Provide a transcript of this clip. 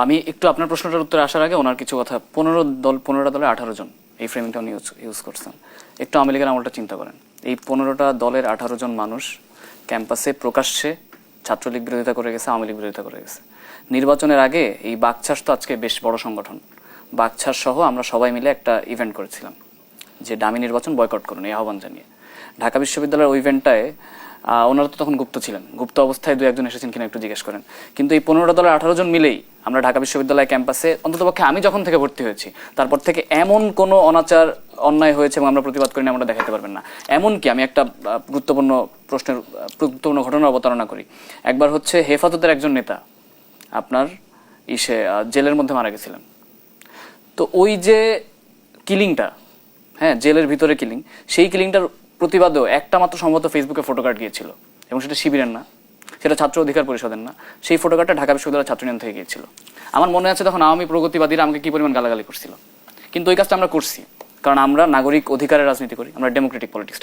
আমি একটু আপনার প্রশ্নটার উত্তরে আসার আগে ওনার কিছু কথা। পনেরো দল, পনেরোটা দলে আঠারো জন, এই ফ্রেমিংটা উনি ইউজ ইউজ করছেন। একটু আওয়ামী লীগের আমলটা চিন্তা করেন। এই পনেরোটা দলের আঠারো জন মানুষ ক্যাম্পাসে প্রকাশ্যে ছাত্রলীগ বিরোধিতা করে গেছে, আওয়ামী লীগ বিরোধিতা করে গেছে। নির্বাচনের আগে এই বাকছাস তো আজকে বেশ বড় সংগঠন। বাকছাস সহ আমরা সবাই মিলে একটা ইভেন্ট করেছিলাম, যে ডামি নির্বাচন বয়কট করুন, এই আহ্বান জানিয়ে। ঢাকা বিশ্ববিদ্যালয়ের ওই ইভেন্টটায় ওনারা তো তখন গুপ্ত ছিলেন। গুপ্ত অবস্থায় দু একজন এসেছেন কিনা একটু জিজ্ঞেস করেন। কিন্তু এই পনেরোটা দলের আঠারো জন মিলেই আমরা ঢাকা বিশ্ববিদ্যালয় ক্যাম্পাসে অন্ততপক্ষে আমি যখন থেকে ভর্তি হয়েছি, তারপর থেকে এমন কোনো অনাচার, অন্যায় হয়েছে এবং আমরা প্রতিবাদ করি না, আমরা দেখাতে পারবেন না। এমনকি আমি একটা গুরুত্বপূর্ণ প্রশ্নের, গুরুত্বপূর্ণ ঘটনার অবতারণা করি। একবার হচ্ছে হেফাজতের একজন নেতা আপনার ইসে জেলের মধ্যে মারা গেছিলেন। তো ওই যে কিলিংটা হ্যাঁ জেলের ভিতরে কিলিং, সেই কিলিংটার প্রতিবাদেও একটা মাত্র সম্ভবত ফেসবুকে ফটো কার্ড গিয়েছিল এবং সেটা শিবিরের না। সেটা ছাত্র অধিকার পরিষদের না। সেই ফটো কার্ডটা ঢাকা বিশ্ববিদ্যালয়ের ছাত্র নিয়ন্ত্রণ থেকে গিয়েছিল। আমার মনে আছে তখন আওয়ামী প্রগতিবাদীরা আমাকে কি পরিমাণ গালাগালি করছিল। কিন্তু ওই কাজটা আমরা করছি। কারণ আমরা নাগরিক অধিকারের রাজনীতি করি, আমরা ডেমোক্রেটিক পলিটিক্স